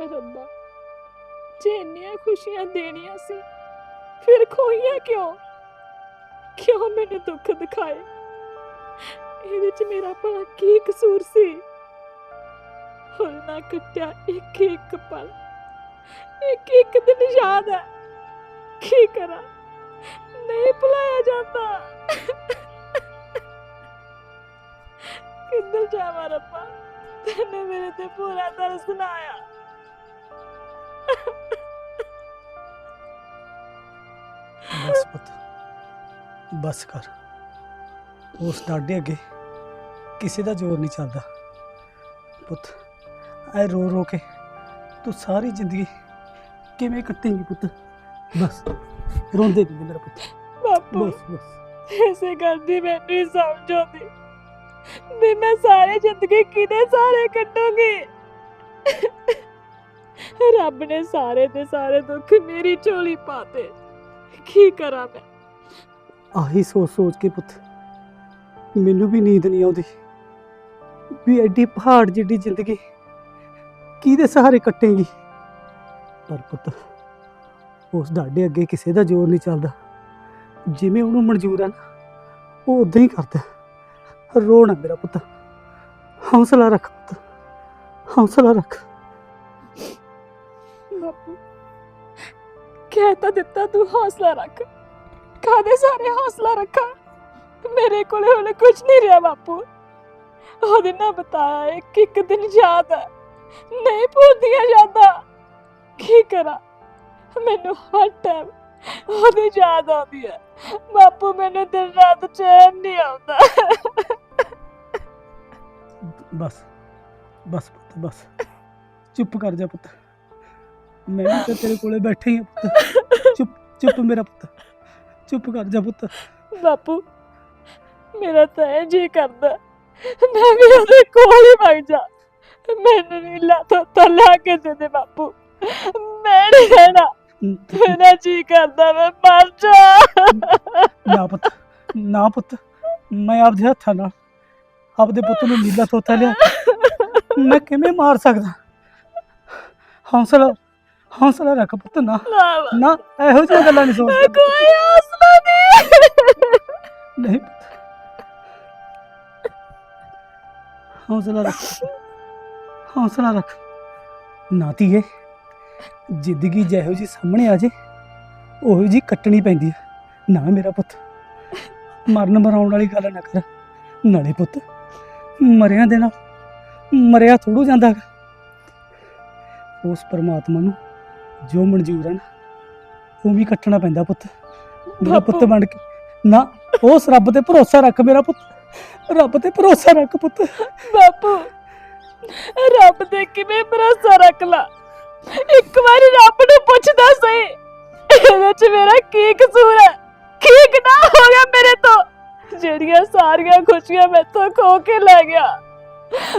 ਰੱਬਾ। ਜੇ ਇੰਨੀਆਂ ਖੁਸ਼ੀਆਂ ਦੇਣੀਆਂ ਸੀ, ਫਿਰ ਖੋਈਆਂ ਕਿਉਂ? ਕਿਉਂ ਮੈਨੂੰ ਦੁੱਖ ਦਿਖਾਏ? ਇਹਦੇ ਚ ਮੇਰਾ ਭਲਾ ਕੀ ਕਸੂਰ ਸੀ? ਹੁਣ ਨਾ ਕੱਟਿਆ ਇੱਕ ਇੱਕ ਪਲ। ਇੱਕ ਇੱਕ ਦਿਨ ਯਾਦ ਹੈ। ਕੀ ਕਰਾਂ? ਨਹੀਂ ਭੁਲਾਇਆ ਜਾਂਦਾ। ਕਿੱਧਰ ਜਾਵਾਂ ਰੱਬਾ? ਤੈਨੇ ਮੇਰੇ ਤੇ ਪੂਰਾ ਤਰਸ ਨਾ ਆਇਆ ਬਸ ਪੁੱਤ ਬਸ ਕਰ। ਉਸ ਡਾਡੇ ਅੱਗੇ ਕਿਸੇ ਦਾ ਜ਼ੋਰ ਨਹੀਂ ਚੱਲਦਾ। ਪੁੱਤ ਐ ਰੋ ਰੋ ਕੇ ਤੂੰ ਸਾਰੀ ਜ਼ਿੰਦਗੀ ਕਿਵੇਂ ਕੱਟੇਂਗੀ ਪੁੱਤ? ਬਸ ਰੋਂਦੇ ਨਹੀਂ ਮੇਰਾ ਪੁੱਤ। ਬਾਪੂ ਬਸ ਬਸ। ਇਸੇ ਗੱਲ ਦੀ ਮੈਨੂੰ ਹੀ ਸਮਝ ਆਉਂਦੀ। ਵੀ ਮੈਂ ਸਾਰੇ ਜ਼ਿੰਦਗੀ ਕਿਹਦੇ ਸਾਰੇ ਕੱਟੂੰਗੀ ਰੱਬ ਨੇ ਸਾਰੇ ਦੇ ਸਾਰੇ ਦੁੱਖ ਮੇਰੀ ਝੋਲੀ ਪਾਤੇ ਕੀ ਕਰਾਂ ਮੈਂ? ਆਹੀ ਸੋਚ ਸੋਚ ਕੇ ਪੁੱਤ, ਮੈਨੂੰ ਵੀ ਨੀਂਦ ਨਹੀਂ ਆਉਂਦੀ। ਵੀ ਐਡੀ ਪਹਾੜ ਜਿੱਡੀ ਜ਼ਿੰਦਗੀ, ਕਿਹਦੇ ਸਹਾਰੇ ਕੱਟੇਂਗੀ? ਪਰ ਪੁੱਤ, ਉਸ ਡਾਡੇ ਅੱਗੇ ਕਿਸੇ ਦਾ ਜ਼ੋਰ ਨਹੀਂ ਚੱਲਦਾ। ਜਿਵੇਂ ਉਹਨੂੰ ਮਨਜ਼ੂਰ ਆ ਨਾ, ਉਹ ਉਦਾਂ ਹੀ ਕਰਦਾ। ਰੋਣਾ ਮੇਰਾ ਪੁੱਤ, ਹੌਸਲਾ ਰੱਖ ਪੁੱਤ, ਹੌਸਲਾ ਰੱਖ। ਬਾਪੂ। ਕਹਿ ਤਾਂ ਦਿੱਤਾ ਤੂੰ ਹੌਸਲਾ ਰੱਖ। ਕਾਦੇ ਸਾਰੇ ਹੌਸਲਾ ਰੱਖਾਂ? ਮੇਰੇ ਕੋਲੇ ਹੁਣ ਕੁਝ ਨਹੀਂ ਰਿਹਾ ਬਾਪੂ। ਉਹਦੇ ਨਾਲ ਬਤਾਇਆ, ਇੱਕ ਇੱਕ ਦਿਨ ਯਾਦ ਹੈ ਨਹੀਂ ਭੁੱਲਦੀਆਂ ਯਾਦਾਂ। ਕੀ ਕਰਾਂ? ਮੈਨੂੰ ਹਰ ਟਾਈਮ ਉਹਦੀ ਯਾਦ ਆਉਂਦੀ ਹੈ ਬਾਪੂ, ਮੈਨੂੰ ਦਿਨ ਰਾਤ ਚੈਨ ਨਹੀਂ ਆਉਂਦਾ। ਬਸ। ਬਸ ਪੁੱਤ, ਬਸ। ਚੁੱਪ ਕਰ ਜਾ ਪੁੱਤ। ਮੈਂ ਵੀ ਤਾਂ ਤੇਰੇ ਕੋਲੇ ਬੈਠਾ ਹੀ ਹਾਂ ਪੁੱਤ। ਚੁੱਪ ਚੁੱਪ ਮੇਰਾ ਪੁੱਤ। ਚੁੱਪ ਕਰ ਜਾ ਪੁੱਤ। ਬਾਪੂ ਮੇਰਾ ਤਾਂ ਇਹ ਜੀ ਕਰਦਾ। ਮੈਂ ਵੀ ਉਹਦੇ ਕੋਲ ਹੀ ਵਗ ਜਾ। ਮੈਨੂੰ ਤੋਤਾ ਲਾ ਕੇ ਦੇ ਦੇ ਬਾਪੂ। ਮੈਂ ਨਹੀਂ ਰਹਿਣਾ। ਮੇਰਾ ਜੀ ਕਰਦਾ ਮੈਂ ਮਰ ਜਾ। ਨਾ ਪੁੱਤ ਨਾ ਪੁੱਤ। ਮੈਂ ਆਪਦੇ ਹੱਥਾਂ ਨਾਲ ਆਪਦੇ ਪੁੱਤ ਨੂੰ ਨੀਲਾ ਤੋਤਾ ਲਿਆ। ਮੈਂ ਕਿਵੇਂ ਮਾਰ ਸਕਦਾ? ਹੌਸਲਾ ਹੌਸਲਾ ਰੱਖ ਪੁੱਤ ਨਾ। ਨਾ ਨਾ ਇਹੋ ਜਿਹੀਆਂ ਗੱਲਾਂ ਨਹੀਂ ਮੈਂ ਸੋਚਦਾ। ਕੋਈ ਹੌਸਲਾ ਨਹੀਂ। ਨਹੀਂ ਹੌਸਲਾ ਰੱਖ। ਹੌਸਲਾ ਰੱਖ। ਨਾ ਧੀਏ ਜ਼ਿੰਦਗੀ ਜਿਹੋ ਜੀ ਸਾਹਮਣੇ ਆ ਜੇ ਉਹੋ ਜੀ ਕੱਟਣੀ ਪੈਂਦੀ ਹੈ ਨਾ ਮੇਰਾ ਪੁੱਤ ਮਰਨ ਮਰਾਉਣ ਵਾਲੀ ਗੱਲ ਨਾ ਕਰ। ਨਾਲੇ ਪੁੱਤ ਮਰਿਆਂ ਦੇ ਨਾਲ ਮਰਿਆ ਥੋੜੂ ਜਾਂਦਾ। ਉਸ ਪਰਮਾਤਮਾ ਨੂੰ ਜੋ ਮਨਜ਼ੂਰ ਹੈ ਨਾ ਉਹ ਵੀ ਕੱਟਣਾ ਪੈਂਦਾ ਪੁੱਤ। ਮੇਰਾ ਪੁੱਤ। ਬਣ ਕੇ। ਨਾ ਉਸ ਰੱਬ ਤੇ ਭਰੋਸਾ ਰੱਖ ਮੇਰਾ ਪੁੱਤ। ਰੱਬ ਤੇ ਭਰੋਸਾ ਰੱਖ ਪੁੱਤ। ਬਾਪੂ ਰੱਬ ਤੇ ਕਿਵੇਂ ਭਰੋਸਾ ਰੱਖ ਲਾ? ਇੱਕ ਵਾਰੀ ਰੱਬ ਨੂੰ ਪੁੱਛਦਾ ਸਹੀ ਇਹਦੇ ਚ ਮੇਰਾ ਕੀ ਕਸੂਰ ਹੈ? ਕੀ ਗੁਨਾਹ ਹੋ ਗਿਆ ਮੇਰੇ ਤੋਂ? ਜਿਹੜੀਆਂ ਸਾਰੀਆਂ ਖੁਸ਼ੀਆਂ ਮੈਥੋਂ ਖੋ ਕੇ ਲੈ ਗਿਆ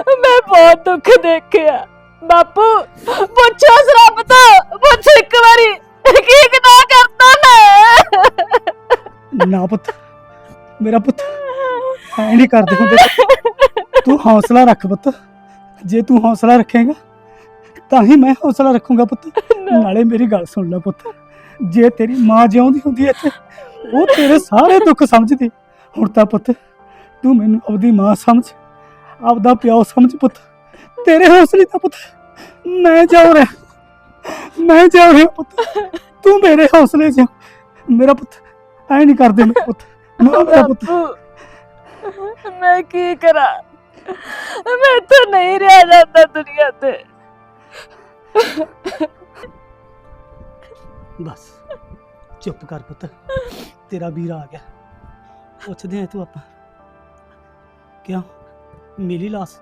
ਮੈਂ ਬਹੁਤ ਦੁੱਖ ਦੇਖਿਆ। ਬਾਪੂ ਪੁੱਛੋ ਰੱਬ ਤੋਂ ਪੁੱਛ ਇੱਕ ਵਾਰੀ ਕੀ ਗੁਨਾਹ ਕਰਤਾ ਮੈਂ? ਨਾ ਪੁੱਤ ਮੇਰਾ ਪੁੱਤ ਐ ਨਹੀਂ ਕਰਦੇ ਹੁੰਦੇ। ਤੂੰ ਹੌਸਲਾ ਰੱਖ ਪੁੱਤ ਜੇ ਤੂੰ ਹੌਸਲਾ ਰੱਖੇਗਾ ਤਾਂ ਹੀ ਮੈਂ ਹੌਸਲਾ ਰੱਖੂੰਗਾ ਪੁੱਤ। ਨਾਲੇ ਮੇਰੀ ਗੱਲ ਸੁਣ ਲੈ ਪੁੱਤ ਜੇ ਤੇਰੀ ਮਾਂ ਜਿਉਂਦੀ ਹੁੰਦੀ ਇੱਥੇ ਉਹ ਤੇਰੇ ਸਾਰੇ ਦੁੱਖ ਸਮਝਦੀ। ਹੁਣ ਤਾਂ ਪੁੱਤ ਤੂੰ ਮੈਨੂੰ ਆਪਦੀ ਮਾਂ ਸਮਝ ਆਪਦਾ ਪਿਓ ਸਮਝ ਪੁੱਤ। ਤੇਰੇ ਹੌਸਲੇ ਦਾ ਪੁੱਤ। ਮੈਂ ਜਾ ਰਿਹਾ। ਮੈਂ ਜਾ ਰਿਹਾ ਪੁੱਤ। ਤੂੰ ਮੇਰੇ ਹੌਸਲੇ 'ਚ। ਮੇਰਾ ਪੁੱਤ ਐ ਨਹੀਂ ਕਰਦੇ ਮੇਰੇ ਪੁੱਤ। ਨਾ ਮੇਰਾ ਪੁੱਤ। ਮੈਂ ਕੀ ਕਰਾਂ? ਮੈਂ ਤਾਂ ਨਹੀਂ ਰਹਿ ਜਾਂਦਾ ਦੁਨੀਆ ਤੇ। ਬਸ। ਚੁੱਪ ਕਰ ਪੁੱਤ। ਤੇਰਾ ਵੀਰ ਆ ਗਿਆ। ਪੁੱਛਦੇ ਆ ਤੂੰ ਆਪਾਂ। ਕਿਉਂ? ਮਿਲੀ ਲਾਸ?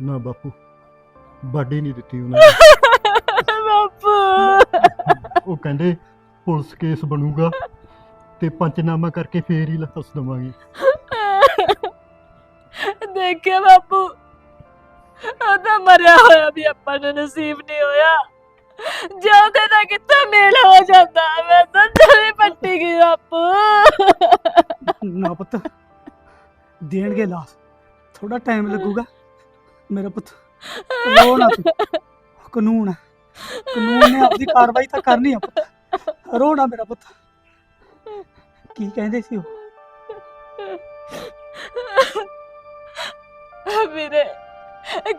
ਨਾ ਬਾਪੂ ਬਾਡੀ ਨਹੀਂ ਦਿੱਤੀ ਉਹਨਾਂ ਨੇ। ਬਾਪੂ ਉਹ ਕਹਿੰਦੇ ਪੁਲਿਸ ਕੇਸ ਬਣੂਗਾ ਤੇ ਪੰਚਨਾਮਾ ਕਰਕੇ ਫੇਰ ਹੀ ਲਾਸ ਦਵਾਂਗੇ। ਦੇਖਿਆ ਬਾਪੂ? ਉਹ ਤਾਂ ਮਰਿਆ ਹੋਇਆ ਵੀ ਆਪਾਂ ਨੂੰ ਨਸੀਬ ਨਹੀਂ ਹੋਇਆ। ਜਿਉਂਦੇ ਦਾ ਕਿੱਥੇ ਮੇਲ ਹੋ ਜਾਂਦਾ ਮੈਂ ਤਾਂ ਜਲੇ ਪੱਟੀ ਗਈ ਬਾਪੂ। ਨਾ ਪੁੱਤ ਦੇਣਗੇ ਲਾਸ। ਥੋੜਾ ਟਾਈਮ ਲੱਗੂਗਾ। ਮੇਰਾ ਪੁੱਤ ਰੋ ਨਾ ਤੂੰ। ਕਾਨੂੰਨ ਹੈ ਕਾਨੂੰਨ ਨੇ ਆਪਦੀ ਕਾਰਵਾਈ ਤਾਂ ਕਰਨੀ ਆ ਪੁੱਤ। ਰੋਣਾ ਮੇਰਾ ਪੁੱਤ। ਕੀ ਕਹਿੰਦੇ ਸੀ ਉਹ? ਵੀਰੇ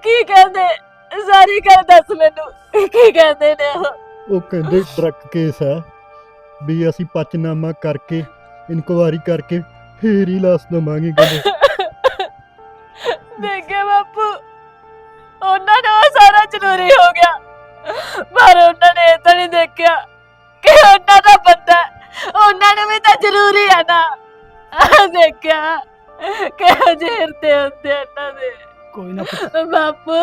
ਕੀ ਕਹਿੰਦੇ? ਸਾਰੀ ਗੱਲ ਦੱਸ ਮੈਨੂੰ। ਕੀ ਕਹਿੰਦੇ ਨੇ ਉਹ? ਉਹ ਕਹਿੰਦੇ ਡਰਗ ਕੇਸ ਹੈ ਵੀ ਅਸੀਂ ਪਚਨਾਮਾ ਕਰਕੇ ਇਨਕੁਆਰੀ ਕਰਕੇ ਫੇਰ ਹੀ ਲਾਸ ਦਵਾਂਗੇ ਕਹਿੰਦੇ ਦੇਖੇ ਬਾਪੂ ਉਹਨਾਂ ਨੂੰ ਉਹ ਸਾਰਾ ਜ਼ਰੂਰੀ ਹੋ ਗਿਆ। ਪਰ ਉਹਨਾਂ ਨੇ ਇਹ ਤਾਂ ਨਹੀਂ ਦੇਖਿਆ ਕਿ ਉਹਨਾਂ ਦਾ ਬੰਦਾ ਹੈ। ਉਹਨਾਂ ਨੂੰ ਵੀ ਤਾਂ ਜ਼ਰੂਰੀ ਹੈ ਨਾ। ਆਹ ਦੇਖਿਆ ਕਿ ਜੇਰ ਤੇ ਹੁੰਦੇ ਇਹਨਾਂ ਦੇ। ਕੋਈ ਨਾ ਪੁੱਤ। ਬਾਪੂ।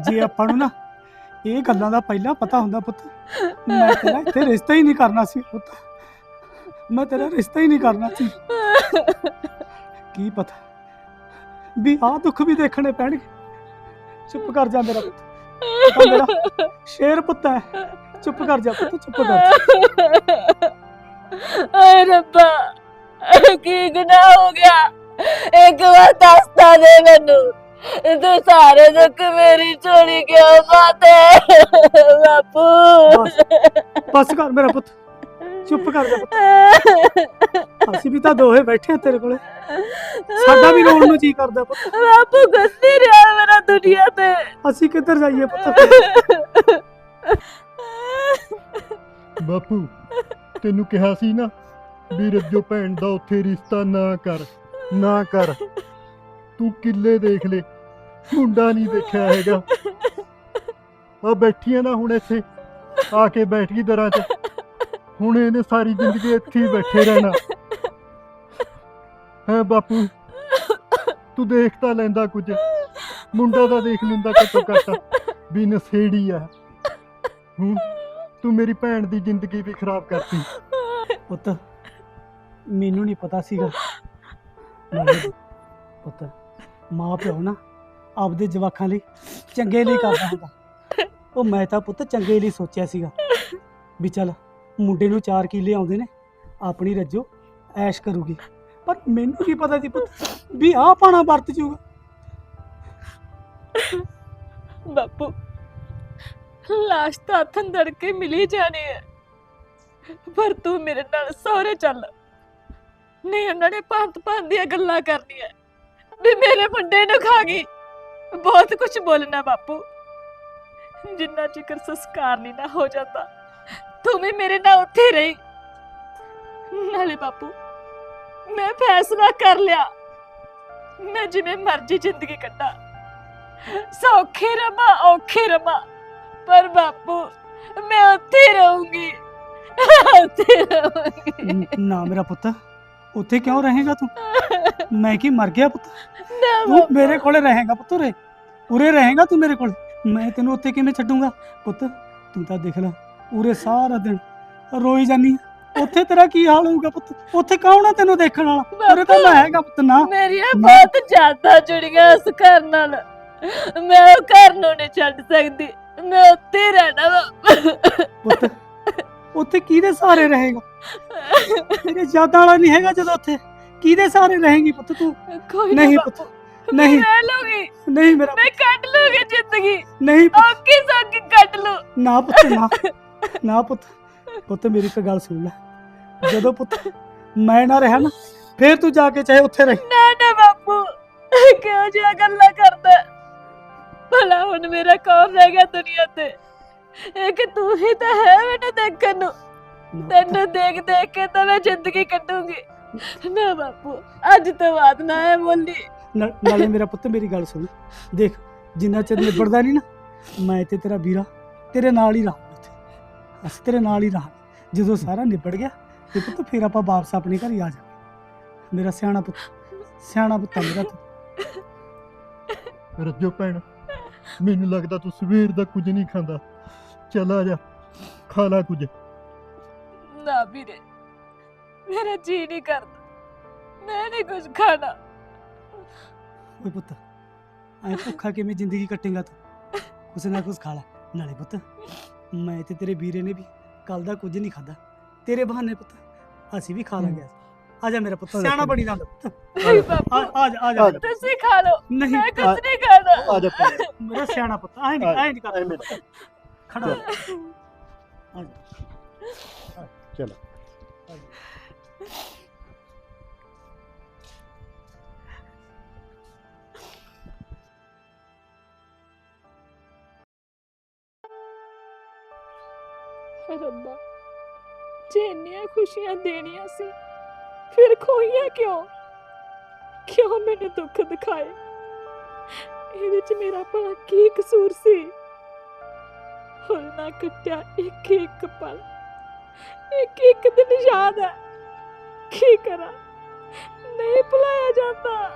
ਜੇ ਆਪਾਂ ਨੂੰ ਨਾ ਇਹ ਗੱਲਾਂ ਦਾ ਪਹਿਲਾਂ ਪਤਾ ਹੁੰਦਾ ਪੁੱਤ ਮੈਂ ਤੇਰਾ ਇੱਥੇ ਰਿਸ਼ਤਾ ਹੀ ਨਹੀਂ ਕਰਨਾ ਸੀ ਪੁੱਤ। ਮੈਂ ਤੇਰਾ ਰਿਸ਼ਤਾ ਹੀ ਨਹੀਂ ਕਰਨਾ ਸੀ। ਕੀ ਪਤਾ? ਵੀ ਆਹ ਦੁੱਖ ਵੀ ਦੇਖਣੇ ਪੈਣਗੇ। ਚੁੱਪ ਕਰ ਜਾ ਮੇਰਾ ਪੁੱਤ। ਆ ਮੇਰਾ ਸ਼ੇਰ ਪੁੱਤ ਹੈ। ਚੁੱਪ ਕਰ ਜਾ ਪੁੱਤ ਚੁੱਪ ਕਰ ਜਾ। ਓਏ ਰੱਬਾ ਕੀ ਗੁਨਾਹ ਹੋ ਗਿਆ? ਇੱਕ ਵਾਰ ਦੱਸਦਾ ਦੇ ਮੈਨੂੰ। ਤੂੰ ਸਾਰੇ ਦੁੱਖ ਮੇਰੀ ਝੋਲੀ ਕਿਉਂ ਪਾਤੇ ਬਾਪੂ। ਬਸ ਬਸ ਕਰ ਮੇਰਾ ਪੁੱਤ। ਚੁੱਪ ਕਰ ਜਾ ਪੁੱਤ। ਅਸੀਂ ਵੀ ਤਾਂ ਦੋਹੇ ਬੈਠੇ ਆ ਤੇਰੇ ਕੋਲੇ। ਸਾਡਾ ਵੀ ਰੋਣ ਨੂੰ ਜੀ ਕਰਦਾ ਪੁੱਤ। ਬਾਪੂ ਗੁੱਸੇ ਰਿਹਾ ਮੇਰਾ ਦੁਨੀਆ ਤੇ। ਅਸੀਂ ਕਿੱਧਰ ਜਾਈਏ ਪੁੱਤ ਬਾਪੂ ਤੈਨੂੰ ਕਿਹਾ ਸੀ ਨਾ ਵੀ ਰੱਜੋ ਭੈਣ ਦਾ ਉੱਥੇ ਰਿਸ਼ਤਾ ਨਾ ਕਰ ਨਾ ਕਰ। ਤੂੰ ਕਿੱਲੇ ਦੇਖ ਲੈ ਮੁੰਡਾ ਨਹੀਂ ਦੇਖਿਆ ਹੈਗਾ। ਆ ਬੈਠੀਆਂ ਨਾ ਹੁਣ ਇੱਥੇ ਆ ਕੇ ਬੈਠ ਗਈ ਦਰਾਂ 'ਚ। ਹੁਣ ਇਹਨੇ ਸਾਰੀ ਜ਼ਿੰਦਗੀ ਇੱਥੇ ਹੀ ਬੈਠੇ ਰਹਿਣਾ। ਹੈ ਬਾਪੂ, ਤੂੰ ਦੇਖ ਤਾਂ ਲੈਂਦਾ ਕੁਝ। ਮੁੰਡਾ ਤਾਂ ਦੇਖ ਲੈਂਦਾ ਘੱਟੋ ਘੱਟ, ਵੀ ਨਸ਼ੇੜੀ ਆ। ਹੂੰ, ਤੂੰ ਮੇਰੀ ਭੈਣ ਦੀ ਜ਼ਿੰਦਗੀ ਵੀ ਖਰਾਬ ਕਰਤੀ। ਪੁੱਤ, ਮੈਨੂੰ ਨਹੀਂ ਪਤਾ ਸੀਗਾ। ਨਾਲੇ ਪੁੱਤ ਮਾਂ ਪਿਓ ਨਾ ਆਪਦੇ ਜਵਾਕਾਂ ਲਈ ਚੰਗੇ ਲਈ ਕਰਦਾ ਹੁੰਦਾ। ਉਹ ਮੈਂ ਤਾਂ ਪੁੱਤ ਚੰਗੇ ਲਈ ਸੋਚਿਆ ਸੀਗਾ। ਵੀ ਚੱਲ ਮੁੰਡੇ ਨੂੰ ਚਾਰ ਕਿੱਲੇ ਆਉਂਦੇ ਨੇ, ਆਪਣੀ ਰੱਜੋ, ਐਸ਼ ਕਰੂਗੀ। ਪਰ ਮੈਨੂੰ ਕੀ ਪਤਾ ਸੀ ਪੁੱਤ, ਵੀ ਆਹ ਪਾਣਾ ਵਰਤ ਜੂਗਾ। ਬਾਪੂ, ਲਾਸ਼ ਤਾਂ ਹੱਥ ਅੰਦਰ ਕੇ ਮਿਲੀ ਜਾਣੀ ਹੈ। ਪਰ ਤੂੰ ਮੇਰੇ ਨਾਲ ਸਹੁਰੇ ਚੱਲ। ਨਹੀਂ ਉਹਨਾਂ ਨੇ ਭਾਂਤ ਭਾਂਤ ਦੀਆਂ ਗੱਲਾਂ ਕਰਨੀਆਂ। ਵੀ ਮੇਰੇ ਮੁੰਡੇ ਨੂੰ ਖਾ ਗਈ। ਬਹੁਤ ਕੁਝ ਬੋਲਣਾ ਬਾਪੂ। ਜਿੰਨਾ ਚਿਕਰ ਸੰਸਕਾਰ ਨਹੀਂ ਨਾ ਹੋ ਜਾਂਦਾ। ਤੂੰ ਵੀ ਮੇਰੇ ਨਾਲ ਉੱਥੇ ਰਹੀ। ਨਾਲੇ ਬਾਪੂ ਮੈਂ ਫੈਸਲਾ ਕਰ ਲਿਆ। ਮੈਂ ਜਿਵੇਂ ਮਰਜ਼ੀ ਜ਼ਿੰਦਗੀ ਕੱਟਾਂ ਸੌਖੀ ਰਮਾ ਔਖੀ ਰਮਾ ਪਰ ਬਾਪੂ ਮੈਂ ਉੱਥੇ ਰਹੂੰਗੀ। ਉੱਥੇ ਰਹੂੰਗੀ। ਨ- ਨਾ ਮੇਰਾ ਪੁੱਤ ਉੱਥੇ ਕਿਉਂ ਰਹੇਗਾ ਤੂੰ? ਮੈਂ ਕੀ ਮਰ ਗਿਆ ਪੁੱਤ? ਨਾ ਤੂੰ ਬਾਪੂ। ਮੇਰੇ ਕੋਲੇ ਰਹੇਗਾ ਪੁੱਤ ਉਰੇ। ਉਰੇ ਰਹੇਗਾ ਤੂੰ ਮੇਰੇ ਕੋਲ। ਮੈਂ ਤੈਨੂੰ ਉੱਥੇ ਕਿਵੇਂ ਛੱਡੂੰਗਾ? ਪੁੱਤ ਤੂੰ ਤਾਂ ਦੇਖ ਲੈ। ਉਰੇ ਸਾਰਾ ਦਿਨ। ਰੋਈ ਜਾਨੀ। ਉੱਥੇ ਤੇਰਾ ਕੀ ਹਾਲ ਹੋਊਗਾ ਪੁੱਤ? ਉੱਥੇ ਕੌਣ ਆ ਤੈਨੂੰ ਦੇਖਣ ਵਾਲਾ? ਉਰੇ ਤਾਂ ਮੈਂ ਹੈਗਾ ਪੁੱਤ ਨਾ। ਮੇਰੀਆਂ। ਬਹੁਤ ਜ਼ਿਆਦਾ ਜੁੜੀਆਂ ਉਸ ਘਰ ਨਾਲ। ਮੈਂ ਉਹ ਘਰ ਨੂੰ ਨਹੀਂ ਛੱਡ ਸਕਦੀ। ਮੈਂ ਉੱਥੇ ਹੀ ਰਹਿਣਾ ਵਾ। ਪੁੱਤ ਉੱਥੇ ਕਿਹਦੇ ਸਹਾਰੇ ਰਹੇਗਾ? ਤੇਰੇ ਯਾਦਾਂ ਵਾਲਾ ਨਹੀਂ ਹੈਗਾ ਜਦੋਂ ਉੱਥੇ। ਕਿਹਦੇ ਸਹਾਰੇ ਰਹੇਗੀ ਪੁੱਤ ਤੂੰ? ਕੋਈ ਨਾ ਨਹੀਂ ਬਾਪੂ, ਪੁੱਤ ਨਹੀਂ। ਰਹਿ ਲੂੰਗੀ ਨਹੀਂ ਮੇਰਾ ਮੈਂ ਕੱਟ ਲੂੰਗੀ ਜ਼ਿੰਦਗੀ। ਨਹੀਂ ਪੁੱਤ। ਔਖੀ ਸੌਖੀ ਕੱਟ ਲੂ ਨਾ ਪੁੱਤ ਨਾ। ਨਾ ਪੁੱਤ ਪੁੱਤ ਮੇਰੀ ਇੱਕ ਗੱਲ ਸੁਣ ਲੈ। ਜਦੋਂ ਪੁੱਤ ਮੈਂ ਨਾ ਰਿਹਾ ਨਾ ਫੇਰ ਤੂੰ ਜਾ ਕੇ ਚਾਹੇ ਉੱਥੇ ਰਹੇ। ਨਾ ਨਾ ਬਾਪੂ ਕਿਉਂ ਜਿਹਾ ਗੱਲਾਂ ਕਰਦਾ? ਭਲਾ ਹੁਣ ਮੇਰਾ ਕੌਣ ਰਹਿ ਗਿਆ ਦੁਨੀਆ ਤੇ। ਇੱਕ ਤੂੰ ਹੀ ਤਾਂ ਹੈ ਮੈਨੂੰ ਦੇਖਣ ਨੂੰ। ਤੈਨੂੰ ਦੇਖ ਦੇਖ ਕੇ ਤਾਂ ਮੈਂ ਜ਼ਿੰਦਗੀ ਕੱਟੂੰਗੀ ਨਾ ਬਾਪੂ ਅੱਜ ਤੋਂ ਬਾਅਦ ਨਾ ਹੈ ਬੋਲੀ। ਨਾਲੇ ਮੇਰਾ ਪੁੱਤ ਮੇਰੀ ਗੱਲ ਸੁਣ। ਦੇਖ ਜਿੰਨਾ ਚਿਰ ਨਿਬੜਦਾ ਨਹੀਂ ਨਾ ਮੈਂ ਤੇ ਤੇਰਾ ਵੀਰਾ ਤੇਰੇ ਨਾਲ ਹੀ ਉੱਥੇ ਅਸੀਂ ਤੇਰੇ ਨਾਲ ਹੀ ਰਹਾਂਗੇ। ਜਦੋਂ ਸਾਰਾ ਨਿਬੜ ਗਿਆ ਤੇ ਪੁੱਤ ਫਿਰ ਆਪਾਂ ਵਾਪਸ ਆਪਣੇ ਘਰ ਹੀ ਆ ਜਾਵਾਂਗੇ। ਮੇਰਾ ਸਿਆਣਾ ਪੁੱਤ ਸਿਆਣਾ ਪੁੱਤ ਮੇਰਾ ਤੂੰ। ਰੱਜੋ ਭੈਣ ਮੈਨੂੰ ਲੱਗਦਾ ਤੂੰ ਸਵੇਰ ਦਾ ਕੁਝ ਨਹੀਂ ਖਾਂਦਾ। ਚੱਲ ਆ ਜਾ ਖਾ ਲੈ ਕੁਝ। ਨਾ ਵੀਰੇ ਮੇਰਾ ਜੀ ਨਹੀਂ ਕਰਦਾ। ਮੈਂ ਨਹੀਂ ਕੁਝ ਖਾਣਾ। ਓਏ ਪੁੱਤ ਐ ਭੁੱਖਾ ਕਿਵੇਂ ਜ਼ਿੰਦਗੀ ਕੱਟੇਗਾ ਤੂੰ? ਕੁਛ ਨਾ ਕੁਛ ਖਾ ਲੈ। ਨਾਲੇ ਪੁੱਤ ਮੈਂ ਤੇ ਤੇਰੇ ਵੀਰੇ ਨੇ ਵੀ ਕੱਲ ਦਾ ਕੁਝ ਨਹੀਂ ਖਾਦਾ ਤੇਰੇ ਬਹਾਨੇ ਪੁੱਤ ਅਸੀਂ ਵੀ ਖਾ ਲਾਂਗੇ ਆ ਜਾ ਮੇਰਾ ਪੁੱਤ ਆ ਜਾ ਸਿਆਣਾ ਪੁੱਤ। ਬੜੀ ਨਾਲ। ਪੁੱਤ ਨਹੀਂ ਆ ਬਾਪੂ ਆ ਜਾ ਆ ਜਾ ਆ ਜਾ। ਤੁਸੀਂ ਖਾ ਲਓ। ਨਹੀਂ ਮੈਂ ਕੁਝ ਨਹੀਂ ਖਾਣਾ। ਆ ਜਾ। ਮੇਰਾ ਸਿਆਣਾ ਪੁੱਤ ਐ ਨਹੀਂ ਐ ਨਹੀਂ ਕਰ। ਐਵੇਂ ਖੜਾ ਹੋ। ਚਲੋ। ਰੱਬਾ। ਜੇ ਇੰਨੀਆਂ ਖੁਸ਼ੀਆਂ ਦੇਣੀਆਂ ਸੀ, ਫਿਰ ਖੋਈਆਂ ਕਿਉਂ? ਕਿਉਂ ਮੈਨੂੰ ਦੁੱਖ ਦਿਖਾਏ? ਇਹਦੇ ਚ ਮੇਰਾ ਭਲਾ ਕੀ ਕਸੂਰ ਸੀ? ਹੁਣ ਨਾ ਕੱਟਿਆ ਇੱਕ ਇੱਕ ਪਲ। ਇੱਕ ਇੱਕ ਦਿਨ ਯਾਦ ਹੈ। ਕੀ ਕਰਾਂ? ਨਹੀਂ ਭੁਲਾਇਆ ਜਾਂਦਾ।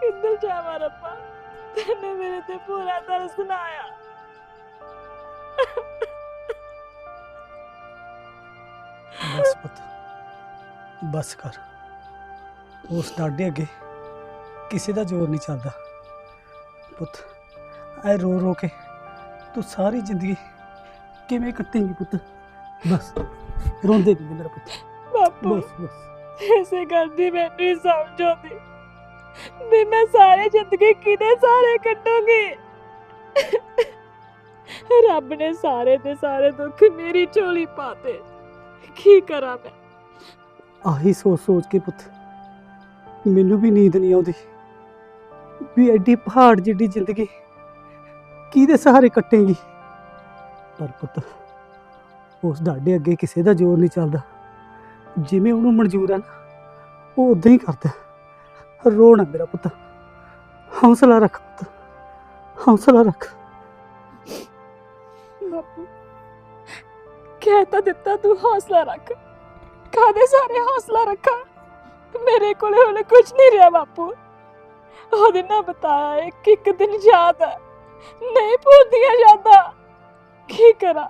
ਕਿੱਧਰ ਜਾਵਾਂ ਰੱਬਾ? ਤੈਨੇ ਮੇਰੇ ਤੇ ਪੂਰਾ ਤਰਸ ਨਾ ਆਇਆ ਬਸ ਪੁੱਤ ਬਸ ਕਰ। ਉਸ ਡਾਡੇ ਅੱਗੇ ਕਿਸੇ ਦਾ ਜ਼ੋਰ ਨਹੀਂ ਚੱਲਦਾ। ਪੁੱਤ ਐ ਰੋ ਰੋ ਕੇ ਤੂੰ ਸਾਰੀ ਜ਼ਿੰਦਗੀ ਕਿਵੇਂ ਕੱਟੇਂਗੀ ਪੁੱਤ? ਬਸ ਰੋਂਦੇ ਨਹੀਂ ਮੇਰਾ ਪੁੱਤ। ਬਾਪੂ ਬਸ ਬਸ। ਇਸੇ ਗੱਲ ਦੀ ਮੈਨੂੰ ਨਹੀਂ ਸਮਝ ਆਉਂਦੀ। ਵੀ ਮੈਂ ਸਾਰੇ ਜ਼ਿੰਦਗੀ ਕਿਹਦੇ ਸਾਰੇ ਕੱਟੂੰਗੀ ਰੱਬ ਨੇ ਸਾਰੇ ਦੇ ਸਾਰੇ ਦੁੱਖ ਮੇਰੀ ਝੋਲੀ ਪਾਤੇ ਕੀ ਕਰਾਂ ਮੈਂ? ਆਹੀ ਸੋਚ ਸੋਚ ਕੇ ਪੁੱਤ, ਮੈਨੂੰ ਵੀ ਨੀਂਦ ਨਹੀਂ ਆਉਂਦੀ। ਵੀ ਐਡੀ ਪਹਾੜ ਜਿੱਡੀ ਜ਼ਿੰਦਗੀ, ਕਿਹਦੇ ਸਹਾਰੇ ਕੱਟੇਗੀ? ਪਰ ਪੁੱਤ, ਉਸ ਡਾਡੇ ਅੱਗੇ ਕਿਸੇ ਦਾ ਜ਼ੋਰ ਨਹੀਂ ਚੱਲਦਾ। ਜਿਵੇਂ ਉਹਨੂੰ ਮਨਜ਼ੂਰ ਆ ਨਾ, ਉਹ ਉਦਾਂ ਹੀ ਕਰਦਾ। ਰੋਣਾ ਮੇਰਾ ਪੁੱਤ, ਹੌਸਲਾ ਰੱਖ ਪੁੱਤ, ਹੌਸਲਾ ਰੱਖ। ਬਾਪੂ। ਕਹਿ ਤਾਂ ਦਿੱਤਾ ਤੂੰ ਹੌਸਲਾ ਰੱਖ। ਕਾਦੇ ਸਾਰੇ ਹੌਸਲਾ ਰੱਖਾਂ? ਮੇਰੇ ਕੋਲੇ ਹੁਣ ਕੁਝ ਨਹੀਂ ਰਿਹਾ ਬਾਪੂ। ਉਹਦੇ ਨਾਲ ਬਤਾਇਆ ਇੱਕ ਇੱਕ ਦਿਨ ਯਾਦ ਹੈ। ਨਹੀਂ ਭੁੱਲਦੀਆਂ ਯਾਦਾਂ। ਕੀ ਕਰਾਂ?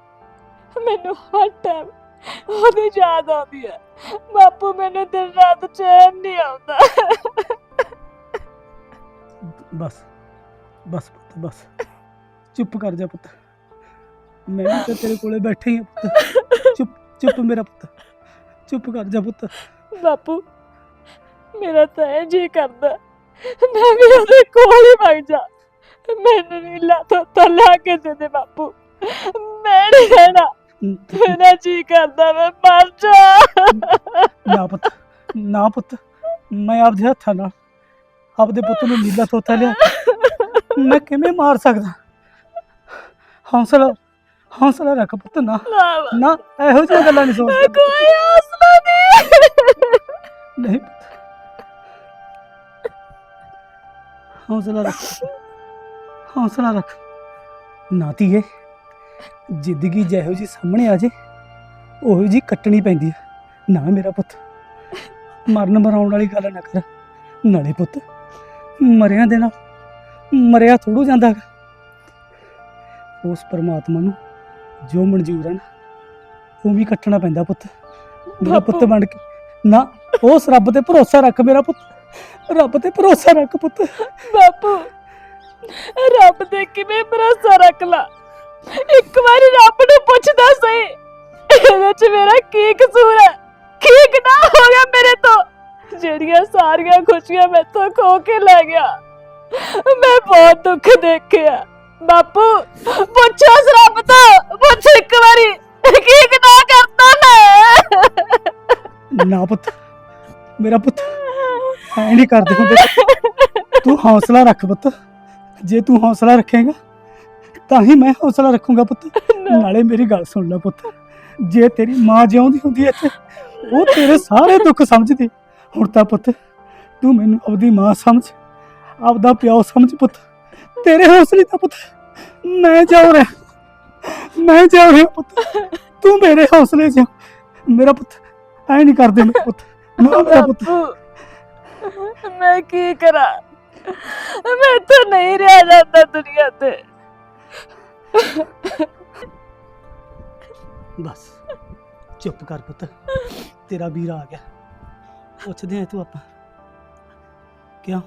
ਮੈਨੂੰ ਹਰ ਟਾਈਮ ਉਹਦੀ ਯਾਦ ਆਉਂਦੀ ਹੈ। ਬਾਪੂ, ਮੈਨੂੰ ਦਿਨ ਰਾਤ ਚੈਨ ਨਹੀਂ ਆਉਂਦਾ। ਬਸ ਬਸ ਪੁੱਤ, ਬਸ। ਚੁੱਪ ਕਰ ਜਾ ਪੁੱਤ। ਮੈਂ ਵੀ ਤਾਂ ਤੇਰੇ ਕੋਲੇ ਬੈਠਾ ਹੀ ਹਾਂ ਪੁੱਤ। ਚੁੱਪ ਚੁੱਪ ਮੇਰਾ ਪੁੱਤ। ਚੁੱਪ ਕਰ ਜਾ ਪੁੱਤ। ਬਾਪੂ ਮੇਰਾ ਤਾਂ ਇਹ ਜੀ ਕਰਦਾ ਮੈਂ ਵੀ ਉਹਦੇ ਕੋਲ ਹੀ ਵਗ ਜਾ। ਮੈਨੂੰ ਤੋਤਾ ਲਾ ਕੇ ਦੇ ਦੇ ਬਾਪੂ। ਮੈਂ ਨਹੀਂ ਰਹਿਣਾ। ਮੇਰਾ ਜੀ ਕਰਦਾ ਮੈਂ ਮਰ ਜਾ। ਨਾ ਪੁੱਤ ਨਾ ਪੁੱਤ। ਮੈਂ ਆਪਦੇ ਹੱਥਾਂ ਨਾਲ ਆਪਦੇ ਪੁੱਤ ਨੂੰ ਨੀਲਾ ਤੋਤਾ ਲਿਆ। ਮੈਂ ਕਿਵੇਂ ਮਾਰ ਸਕਦਾ? ਹੌਸਲਾ ਹੌਸਲਾ ਰੱਖ ਪੁੱਤ ਨਾ। ਨਾ ਨਾ ਇਹੋ ਜਿਹੀਆਂ ਗੱਲਾਂ ਨਹੀਂ ਸੋਚ ਕੋਈ ਹੌਸਲਾ ਨਹੀਂ ਨਹੀਂ ਪੁੱਤ। ਹੌਸਲਾ ਰੱਖ। ਹੌਸਲਾ ਰੱਖ। ਨਾ ਧੀਏ ਜ਼ਿੰਦਗੀ ਜਿਹੋ ਜੀ ਸਾਹਮਣੇ ਆ ਜੇ ਉਹੋ ਜੀ ਕੱਟਣੀ ਪੈਂਦੀ ਹੈ ਨਾ ਮੇਰਾ ਪੁੱਤ ਮਰਨ ਮਰਾਉਣ ਵਾਲੀ ਗੱਲ ਨਾ ਕਰ। ਨਾਲੇ ਪੁੱਤ ਮਰਿਆਂ ਦੇ ਨਾਲ ਮਰਿਆ ਥੋੜੂ ਜਾਂਦਾ ਗਾ। ਉਸ ਪਰਮਾਤਮਾ ਨੂੰ ਜੋ ਮਨਜ਼ੂਰ ਹੈ ਨਾ ਉਹ ਵੀ ਕੱਟਣਾ ਪੈਂਦਾ ਪੁੱਤ। ਮੇਰਾ ਪੁੱਤ ਬਾਪੂ। ਬਣ ਕੇ। ਨਾ ਉਸ ਰੱਬ ਤੇ ਭਰੋਸਾ ਰੱਖ ਮੇਰਾ ਪੁੱਤ। ਰੱਬ ਤੇ ਭਰੋਸਾ ਰੱਖ ਪੁੱਤ। ਬਾਪੂ ਰੱਬ ਤੇ ਕਿਵੇਂ ਭਰੋਸਾ ਰੱਖ ਲਾ? ਇੱਕ ਵਾਰੀ ਰੱਬ ਨੂੰ ਪੁੱਛਦਾ ਸਹੀ ਇਹਦੇ ਚ ਮੇਰਾ ਕੀ ਕਸੂਰ ਹੈ? ਕੀ ਗੁਨਾਹ ਹੋ ਗਿਆ ਮੇਰੇ ਤੋਂ? ਜਿਹੜੀਆਂ ਸਾਰੀਆਂ ਖੁਸ਼ੀਆਂ ਮੈਥੋਂ ਖੋ ਕੇ ਲੈ ਗਿਆ ਮੈਂ ਬਹੁਤ ਦੁੱਖ ਦੇਖਿਆ। ਬਾਪੂ ਪੁੱਛੋ ਰੱਬ ਤੋਂ ਪੁੱਛ ਇੱਕ ਵਾਰੀ ਕੀ ਗੁਨਾਹ ਕਰਤਾ ਮੈਂ? ਨਾ ਪੁੱਤ ਮੇਰਾ ਪੁੱਤ ਐ ਨਹੀਂ ਕਰਦੇ ਹੁੰਦੇ। ਤੂੰ ਹੌਸਲਾ ਰੱਖ ਪੁੱਤ ਜੇ ਤੂੰ ਹੌਸਲਾ ਰੱਖੇਗਾ ਤਾਂ ਹੀ ਮੈਂ ਹੌਸਲਾ ਰੱਖੂੰਗਾ ਪੁੱਤ। ਨਾਲੇ ਮੇਰੀ ਗੱਲ ਸੁਣ ਲੈ ਪੁੱਤ ਜੇ ਤੇਰੀ ਮਾਂ ਜਿਉਂਦੀ ਹੁੰਦੀ ਇੱਥੇ ਉਹ ਤੇਰੇ ਸਾਰੇ ਦੁੱਖ ਸਮਝਦੀ। ਹੁਣ ਤਾਂ ਪੁੱਤ ਤੂੰ ਮੈਨੂੰ ਆਪਦੀ ਮਾਂ ਸਮਝ ਆਪਦਾ ਪਿਓ ਸਮਝ ਪੁੱਤ। ਤੇਰੇ ਹੌਸਲੇ ਦਾ ਪੁੱਤ ਮੈਂ ਜਾ ਰਿਹਾ। ਮੈਂ ਜਾ ਰਿਹਾ ਪੁੱਤ। ਤੂੰ ਮੇਰੇ ਹੌਸਲੇ 'ਚ। ਮੇਰਾ ਪੁੱਤ ਐ ਨਹੀਂ ਕਰਦੇ ਮੇਰੇ ਪੁੱਤ। ਨਾ ਮੇਰਾ ਪੁੱਤ। ਮੈਂ ਕੀ ਕਰਾਂ? ਮੈਂ ਤਾਂ ਨਹੀਂ ਰਹਿ ਜਾਂਦਾ ਦੁਨੀਆ ਤੇ। ਬਸ। ਚੁੱਪ ਕਰ ਪੁੱਤ। ਤੇਰਾ ਵੀਰ ਆ ਗਿਆ। ਪੁੱਛਦੇ ਆ ਤੂੰ ਆਪਾਂ। ਕਿਉਂ?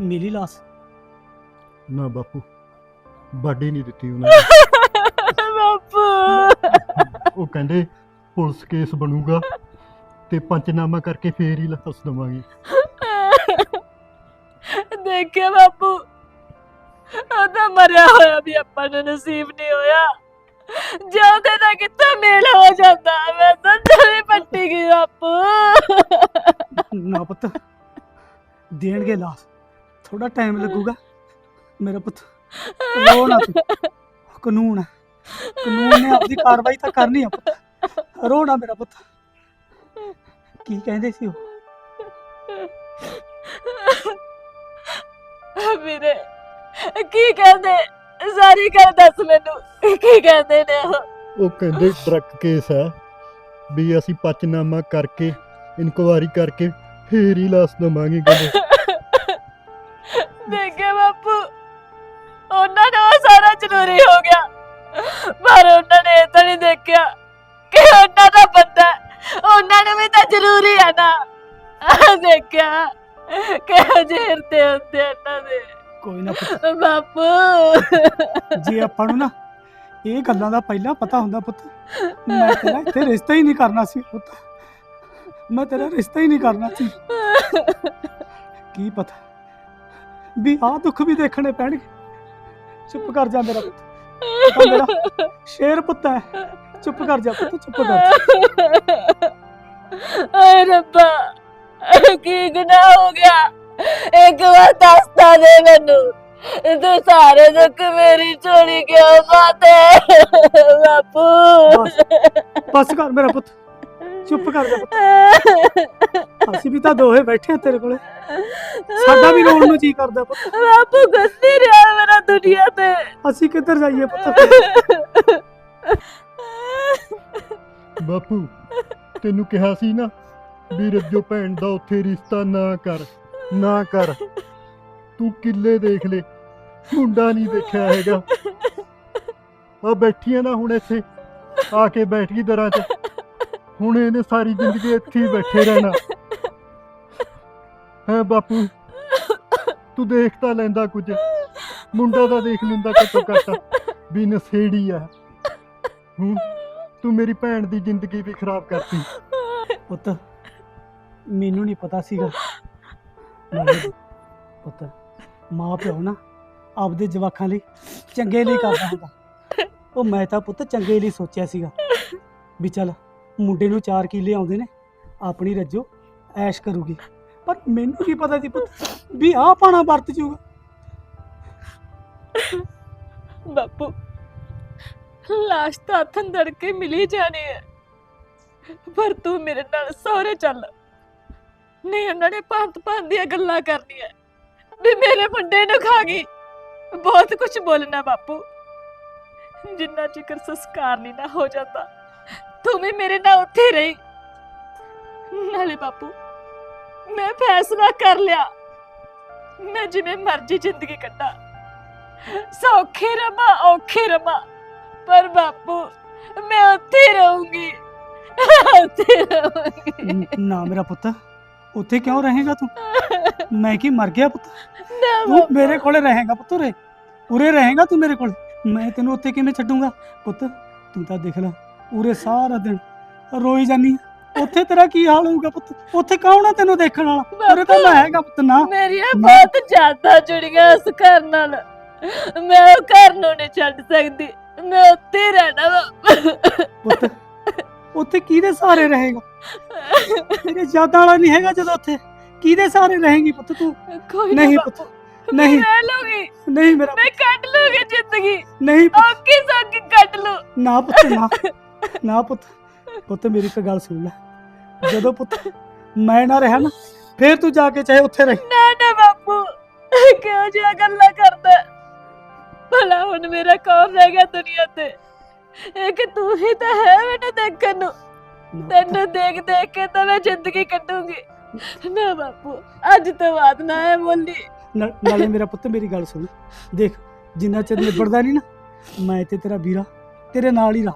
ਮਿਲੀ ਲਾਸ? ਨਾ ਬਾਪੂ ਬਾਡੀ ਨਹੀਂ ਦਿੱਤੀ ਉਹਨਾਂ ਨੇ। ਬਾਪੂ ਉਹ ਕਹਿੰਦੇ ਪੁਲਿਸ ਕੇਸ ਬਣੂਗਾ ਤੇ ਪੰਚਨਾਮਾ ਕਰਕੇ ਫੇਰ ਹੀ ਲਾਸ ਦਵਾਂਗੇ। ਦੇਖਿਆ ਬਾਪੂ? ਉਹ ਤਾਂ ਮਰਿਆ ਹੋਇਆ ਵੀ ਆਪਾਂ ਨੂੰ ਨਸੀਬ ਨਹੀਂ ਹੋਇਆ। ਜਿਉਂਦੇ ਦਾ ਕਿੱਥੇ ਮੇਲ ਹੋ ਜਾਂਦਾ ਮੈਂ ਤਾਂ ਜਲੇ ਪੱਟੀ ਗਈ ਬਾਪੂ। ਨਾ ਪੁੱਤ ਦੇਣਗੇ ਲਾਸ। ਥੋੜਾ ਟਾਈਮ ਲੱਗੂਗਾ। ਮੇਰਾ ਪੁੱਤ ਰੋ ਨਾ ਤੂੰ। ਕਾਨੂੰਨ ਹੈ ਕਾਨੂੰਨ ਨੇ ਆਪਣੀ ਕਾਰਵਾਈ ਤਾਂ ਕਰਨੀ ਆ ਪੁੱਤ। ਰੋ ਨਾ ਮੇਰਾ ਪੁੱਤ। ਕੀ ਕਹਿੰਦੇ ਸੀ ਉਹ? ਵੀਰੇ ਕੀ ਕਹਿੰਦੇ? ਸਾਰੀ ਗੱਲ ਦੱਸ ਮੈਨੂੰ। ਕੀ ਕਹਿੰਦੇ ਨੇ ਉਹ? ਉਹ ਕਹਿੰਦੇ ਡਰੱਗ ਕੇਸ ਹੈ ਵੀ ਅਸੀਂ ਪਚਨਾਮਾ ਕਰਕੇ ਇਨਕੁਆਰੀ ਕਰਕੇ ਫੇਰ ਹੀ ਲਾਸ ਦਵਾਂਗੇ ਕਹਿੰਦੇ ਦੇਖਿਆ ਬਾਪੂ। ਉਹਨਾਂ ਨੂੰ ਉਹ ਸਾਰਾ ਜ਼ਰੂਰੀ ਹੋ ਗਿਆ। ਪਰ ਉਹਨਾਂ ਨੇ ਇਹ ਤਾਂ ਨਹੀਂ ਦੇਖਿਆ ਕਿ ਉਹਨਾਂ ਦਾ ਬੰਦਾ ਹੈ, ਉਹਨਾਂ ਨੂੰ ਵੀ ਤਾਂ ਜ਼ਰੂਰੀ ਹੈ ਨਾ। ਆਹ ਦੇਖਿਆ ਕਿ ਜੇਰ ਤੇ ਹੁੰਦੇ ਇਹਨਾਂ ਦੇ। ਕੋਈ ਨਾ ਪੁੱਤ। ਬਾਪੂ। ਜੇ ਆਪਾਂ ਨੂੰ ਨਾ ਇਹ ਗੱਲਾਂ ਦਾ ਪਹਿਲਾਂ ਪਤਾ ਹੁੰਦਾ ਪੁੱਤ ਮੈਂ ਤੇਰਾ ਇੱਥੇ ਰਿਸ਼ਤਾ ਹੀ ਨਹੀਂ ਕਰਨਾ ਸੀ ਪੁੱਤ। ਮੈਂ ਤੇਰਾ ਰਿਸ਼ਤਾ ਹੀ ਨਹੀਂ ਕਰਨਾ ਸੀ। ਕੀ ਪਤਾ? ਵੀ ਆਹ ਦੁੱਖ ਵੀ ਦੇਖਣੇ ਪੈਣਗੇ। ਚੁੱਪ ਕਰ ਜਾ ਮੇਰਾ ਪੁੱਤ। ਮੇਰਾ ਸ਼ੇਰ ਪੁੱਤ ਹੈ। ਚੁੱਪ ਕਰ ਜਾ ਪੁੱਤ ਚੁੱਪ ਕਰ ਜਾ। ਰੱਬਾ ਕੀ ਗੁਨਾਹ ਹੋ ਗਿਆ? ਇੱਕ ਵਾਰ ਦੱਸਤਾ ਦੇ ਮੈਨੂੰ। ਤੂੰ ਸਾਰੇ ਦੁੱਖ ਮੇਰੀ ਝੋਲੀ ਕਿਉਂ ਪਾਤੇ? ਬਾਪੂ। ਬਸ ਬਸ ਕਰ ਮੇਰਾ ਪੁੱਤ। ਚੁੱਪ ਕਰ ਜਾ ਪੁੱਤ। ਅਸੀਂ ਵੀ ਤਾਂ ਦੋਹੇ ਬੈਠੇ ਆ ਤੇਰੇ ਕੋਲੇ। ਸਾਡਾ ਵੀ ਰੋਣ ਨੂੰ ਜੀ ਕਰਦਾ ਪੁੱਤ। ਬਾਪੂ ਕੁਛ ਨਹੀਂ ਰਿਹਾ ਮੇਰਾ ਦੁਨੀਆ ਤੇ। ਅਸੀਂ ਕਿੱਧਰ ਜਾਈਏ ਪੁੱਤ ਬਾਪੂ ਤੈਨੂੰ ਕਿਹਾ ਸੀ ਨਾ ਵੀ ਰੱਜੋ ਭੈਣ ਦਾ ਉੱਥੇ ਰਿਸ਼ਤਾ ਨਾ ਕਰ ਨਾ ਕਰ। ਤੂੰ ਕਿੱਲੇ ਦੇਖ ਲੈ ਮੁੰਡਾ ਨਹੀਂ ਦੇਖਿਆ ਹੈਗਾ। ਆ ਬੈਠੀਆਂ ਨਾ ਹੁਣ ਇੱਥੇ ਆ ਕੇ ਬੈਠ ਗਈ ਦਰਾਂ 'ਚ। ਹੁਣ ਇਹਨੇ ਸਾਰੀ ਜ਼ਿੰਦਗੀ ਇੱਥੇ ਹੀ ਬੈਠੇ ਰਹਿਣਾ। ਹੈ ਬਾਪੂ, ਤੂੰ ਦੇਖ ਤਾਂ ਲੈਂਦਾ ਕੁਝ। ਮੁੰਡਾ ਤਾਂ ਦੇਖ ਲੈਂਦਾ ਘੱਟੋ ਘੱਟ। ਵੀ ਨਸ਼ੇੜੀ ਆ। ਹੁਣ ਤੂੰ ਮੇਰੀ ਭੈਣ ਦੀ ਜ਼ਿੰਦਗੀ ਵੀ ਖਰਾਬ ਕਰਤੀ। ਪੁੱਤ, ਮੈਨੂੰ ਨਹੀਂ ਪਤਾ ਸੀਗਾ। ਨਾਲੇ ਪੁੱਤ ਮਾਂ ਪਿਓ ਨਾ ਆਪਦੇ ਜਵਾਕਾਂ ਲਈ ਚੰਗੇ ਲਈ ਕਰਦਾ ਹੁੰਦਾ। ਉਹ ਮੈਂ ਤਾਂ ਪੁੱਤ ਚੰਗੇ ਲਈ ਸੋਚਿਆ ਸੀਗਾ। ਵੀ ਚੱਲ ਮੁੰਡੇ ਨੂੰ ਚਾਰ ਕਿੱਲੇ ਆਉਂਦੇ ਨੇ, ਆਪਣੀ ਰੱਜੋ, ਐਸ਼ ਕਰੂਗੀ। ਪਰ ਮੈਨੂੰ ਕੀ ਪਤਾ ਸੀ ਪੁੱਤ, ਵੀ ਆਹ ਪਾਣਾ ਵਰਤ ਜੂਗਾ। ਬਾਪੂ, ਲਾਸ਼ ਤਾਂ ਹੱਥ ਅੰਦਰ ਕੇ ਮਿਲੀ ਜਾਣੀ ਹੈ। ਪਰ ਤੂੰ ਮੇਰੇ ਨਾਲ ਸਹੁਰੇ ਚੱਲ। ਨਹੀਂ ਉਹਨਾਂ ਨੇ ਭਾਂਤ ਭਾਂਤ ਦੀਆਂ ਗੱਲਾਂ ਕਰਨੀਆਂ। ਵੀ ਮੇਰੇ ਮੁੰਡੇ ਨੂੰ ਖਾ ਗਈ। ਬਹੁਤ ਕੁਝ ਬੋਲਣਾ ਬਾਪੂ। ਜਿੰਨਾ ਚਿਕਰ ਸੰਸਕਾਰ ਨਹੀਂ ਨਾ ਹੋ ਜਾਂਦਾ। ਤੂੰ ਵੀ ਮੇਰੇ ਨਾਲ ਉੱਥੇ ਰਹੀ। ਨਾਲੇ ਬਾਪੂ ਮੈਂ ਫੈਸਲਾ ਕਰ ਲਿਆ। ਮੈਂ ਜਿਵੇਂ ਮਰਜ਼ੀ ਜ਼ਿੰਦਗੀ ਕੱਟਾਂ ਸੌਖੇ ਰਮਾ ਔਖੇ ਰਮਾ ਪਰ ਬਾਪੂ ਮੈਂ ਉੱਥੇ ਰਹੂੰਗੀ। ਉੱਥੇ ਰਹੂੰਗੀ। ਨ- ਨਾ ਮੇਰਾ ਪੁੱਤ ਉੱਥੇ ਕਿਉਂ ਰਹੇਗਾ ਤੂੰ? ਮੈਂ ਕੀ ਮਰ ਗਿਆ ਪੁੱਤ? ਨਾ ਤੂੰ ਬਾਪੂ। ਮੇਰੇ ਕੋਲੇ ਰਹੇਗਾ ਪੁੱਤ ਉਰੇ। ਉਰੇ ਰਹੇਗਾ ਤੂੰ ਮੇਰੇ ਕੋਲ। ਮੈਂ ਤੈਨੂੰ ਉੱਥੇ ਕਿਵੇਂ ਛੱਡੂੰਗਾ? ਪੁੱਤ ਤੂੰ ਤਾਂ ਦੇਖ ਲੈ। ਉਰੇ ਸਾਰਾ ਦਿਨ ਰੋਈ ਜਾਨੀ। ਉੱਥੇ ਤੇਰਾ ਕੀ ਹਾਲ ਹੋਊਗਾ ਪੁੱਤ? ਉੱਥੇ ਕੌਣ ਆ ਤੈਨੂੰ ਦੇਖਣ ਵਾਲਾ? ਉਰੇ ਤਾਂ ਮੈਂ ਹੈਗਾ ਪੁੱਤ ਨਾ। ਮੇਰੀਆਂ। ਬਹੁਤ ਜ਼ਿਆਦਾ ਜੁੜੀਆਂ ਉਸ ਘਰ ਨਾਲ। ਮੈਂ ਉਹ ਘਰ ਨੂੰ ਨਹੀਂ ਛੱਡ ਸਕਦੀ। ਮੈਂ ਉੱਥੇ ਹੀ ਰਹਿਣਾ ਵਾ। ਪੁੱਤ ਉੱਥੇ ਕਿਹਦੇ ਸਹਾਰੇ ਰਹੇਗਾ? ਤੇਰੇ ਯਾਦਾਂ ਵਾਲਾ ਨਹੀਂ ਹੈਗਾ ਜਦੋਂ ਉੱਥੇ। ਕਿਹਦੇ ਸਹਾਰੇ ਰਹੇਗੀ ਪੁੱਤ ਤੂੰ? ਕੋਈ ਨਾ ਨਹੀਂ ਬਾਪੂ, ਪੁੱਤ ਨਹੀਂ। ਰਹਿ ਲੂੰਗੀ ਨਹੀਂ ਮੇਰਾ ਮੈਂ ਕੱਟ ਲੂੰਗੀ ਜ਼ਿੰਦਗੀ। ਨਹੀਂ ਪੁੱਤ। ਔਖੀ ਸੌਖੀ ਕੱਟ ਲੂ ਨਾ ਪੁੱਤ ਨਾ। ਨਾ ਪੁੱਤ ਪੁੱਤ ਮੇਰੀ ਇੱਕ ਗੱਲ ਸੁਣ ਲੈ। ਜਦੋਂ ਪੁੱਤ ਮੈਂ ਨਾ ਰਿਹਾ ਨਾ ਫੇਰ ਤੂੰ ਜਾ ਕੇ ਚਾਹੇ ਉੱਥੇ ਰਹੀ। ਨਾ ਨਾ ਬਾਪੂ ਕਿਉਂ ਜਿਹਾ ਗੱਲਾਂ ਕਰਦਾ ਹੈ? ਭਲਾ ਹੁਣ ਮੇਰਾ ਕੌਣ ਰਹਿ ਗਿਆ ਦੁਨੀਆ ਤੇ? ਇੱਕ ਤੂੰ ਹੀ ਤਾਂ ਹੈ ਮੈਨੂੰ ਦੇਖਣ ਨੂੰ। ਨਾ ਪੁੱਤ, ਤੈਨੂੰ ਦੇਖ ਦੇਖ ਕੇ ਤਾਂ ਮੈਂ ਜ਼ਿੰਦਗੀ ਕੱਟੂੰਗੀ ਨਾ ਬਾਪੂ ਅੱਜ ਤੋਂ ਬਾਅਦ ਨਾ ਇਹ ਬੋਲੀ। ਨਾ- ਨਾਲੇ ਮੇਰਾ ਪੁੱਤ ਮੇਰੀ ਗੱਲ ਸੁਣ। ਦੇਖ ਜਿੰਨਾ ਚਿਰ ਨਿਬੜਦਾ ਨਹੀਂ ਨਾ ਮੈਂ ਤੇ ਤੇਰਾ ਵੀਰਾ ਤੇਰੇ ਨਾਲ ਹੀ ਉੱਥੇ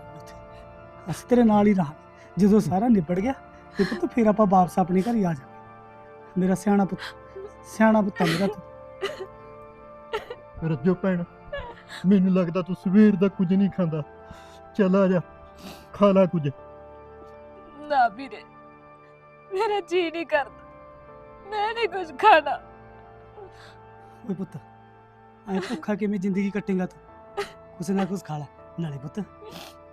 ਅਸੀਂ ਤੇਰੇ ਨਾਲ ਹੀ ਰਹਾਂਗੇ। ਜਦੋਂ ਸਾਰਾ ਨਿਬੜ ਗਿਆ ਤੇ ਪੁੱਤ ਫਿਰ ਆਪਾਂ ਵਾਪਸ ਆਪਣੇ ਘਰ ਹੀ ਆ ਜਾਵਾਂਗੇ। ਮੇਰਾ ਸਿਆਣਾ ਪੁੱਤ ਸਿਆਣਾ ਪੁੱਤ ਆ ਮੇਰਾ ਤੂੰ। ਰੱਜੋ ਭੈਣ ਮੈਨੂੰ ਲੱਗਦਾ ਤੂੰ ਸਵੇਰ ਦਾ ਕੁਝ ਨਹੀਂ ਖਾਂਦਾ। ਚੱਲ ਆ ਜਾ ਖਾ ਲੈ ਕੁਝ। ਨਾ ਵੀਰੇ ਮੇਰਾ ਜੀ ਨਹੀਂ ਕਰਦਾ। ਮੈਂ ਨਹੀਂ ਕੁਝ ਖਾਣਾ। ਓਏ ਪੁੱਤ ਐ ਭੁੱਖਾ ਕਿਵੇਂ ਜ਼ਿੰਦਗੀ ਕੱਟੇਗਾ ਤੂੰ? ਕੁਛ ਨਾ ਕੁਛ ਖਾ ਲੈ। ਨਾਲੇ ਪੁੱਤ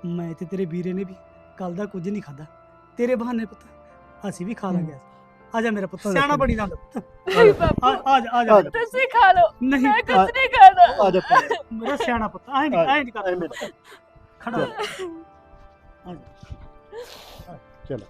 ਮੈਂ ਤੇ ਤੇਰੇ ਵੀਰੇ ਨੇ ਵੀ ਕੱਲ ਦਾ ਕੁਝ ਨਹੀਂ ਖਾਦਾ ਤੇਰੇ ਬਹਾਨੇ ਪੁੱਤ ਅਸੀਂ ਵੀ ਖਾ ਲਾਂਗੇ ਆ ਜਾ ਮੇਰਾ ਪੁੱਤ ਸਿਆਣਾ। ਬਣੀ ਪੁੱਤ ਨਹੀਂ ਆ ਬਾਪੂ ਆ ਜਾ ਆ ਜਾ। ਤੁਸੀਂ ਖਾ ਲਓ। ਨਹੀਂ ਮੈਂ ਕੁਝ ਆ- ਨਹੀਂ ਖਾਣਾ। ਆ ਜਾ ਪੁੱਤ, ਮੇਰਾ ਸਿਆਣਾ ਪੁੱਤ ਐ ਨਹੀਂ ਐ ਨਹੀਂ ਐ ਕਰਦਾ ਮੇਰਾ। ਖੜਾ ਹੋ। ਆ ਜਾ। ਚਲੋ।